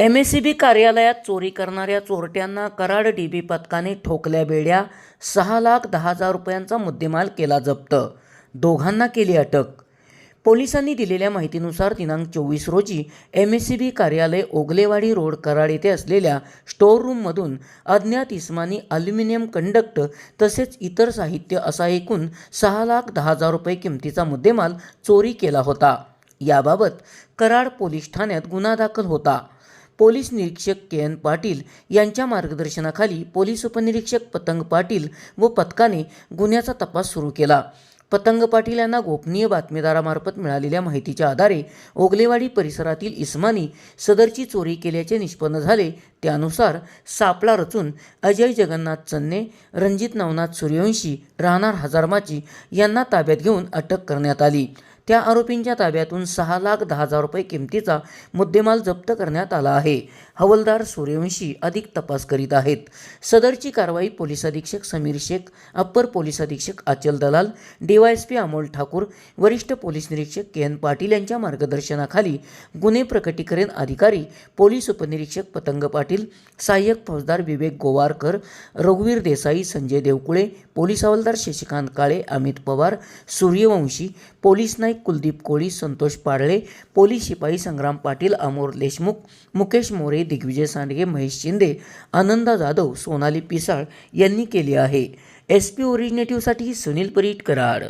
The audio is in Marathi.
एम एस सी बी कार्यालयात चोरी करणाऱ्या चोरट्यांना कराड डी बी पथकाने ठोकल्या बेड्या सहा लाख दहा हजार रुपयांचा मुद्देमाल केला जप्त. दोघांना केली अटक. पोलिसांनी दिलेल्या माहितीनुसार दिनांक चोवीस रोजी एम एस सी बी कार्यालय ओगलेवाडी रोड कराड येथे असलेल्या स्टोअर रूममधून अज्ञात इस्मानी अल्युमिनियम कंडक्ट तसेच इतर साहित्य असा एकूण सहा लाख दहा हजार रुपये किमतीचा मुद्देमाल चोरी केला होता. याबाबत कराड पोलीस ठाण्यात गुन्हा दाखल होता. पोलीस निरीक्षक के एन पाटील यांच्या मार्गदर्शनाखाली पोलीस उपनिरीक्षक पतंग पाटील व पथकाने गुन्ह्याचा तपास सुरू केला. पतंग पाटील यांना गोपनीय बातमीदारामार्फत मिळालेल्या माहितीच्या आधारे ओगलेवाडी परिसरातील इस्मानी सदरची चोरी केल्याचे निष्पन्न झाले. त्यानुसार सापळा रचून अजय जगन्नाथ चन्ने रणजित नवनाथ सूर्यवंशी राहणार हजारमाची यांना ताब्यात घेऊन अटक करण्यात आली. त्या आरोपींच्या ताब्यातून सहा लाख दहा हजार रुपये किमतीचा मुद्देमाल जप्त करण्यात आला आहे. हवलदार सूर्यवंशी अधिक तपास करीत आहेत. सदरची कारवाई पोलीस अधीक्षक समीर शेख अप्पर पोलीस अधीक्षक अचल दलाल डीवायएसपी अमोल ठाकूर वरिष्ठ पोलीस निरीक्षक के एन पाटील यांच्या मार्गदर्शनाखाली गुन्हे प्रकटीकरण अधिकारी पोलीस उपनिरीक्षक पतंग पाटील सहाय्यक फौजदार विवेक गोवारकर रघुवीर देसाई संजय देवकुळे पोलीस हवालदार शशिकांत काळे अमित पवार सूर्यवंशी पोलीस नाईक कुलदीप कोळी संतोष पाडळे पोलीस शिपाई संग्राम पाटील अमोर देशमुख मुकेश मोरे दिग्विजय सांडगे महेश शिंदे आनंदा जाधव सोनाली पिसाळ यांनी केली आहे. एस पी ओरिजिनेटिव्हसाठी सुनील परीट कराड.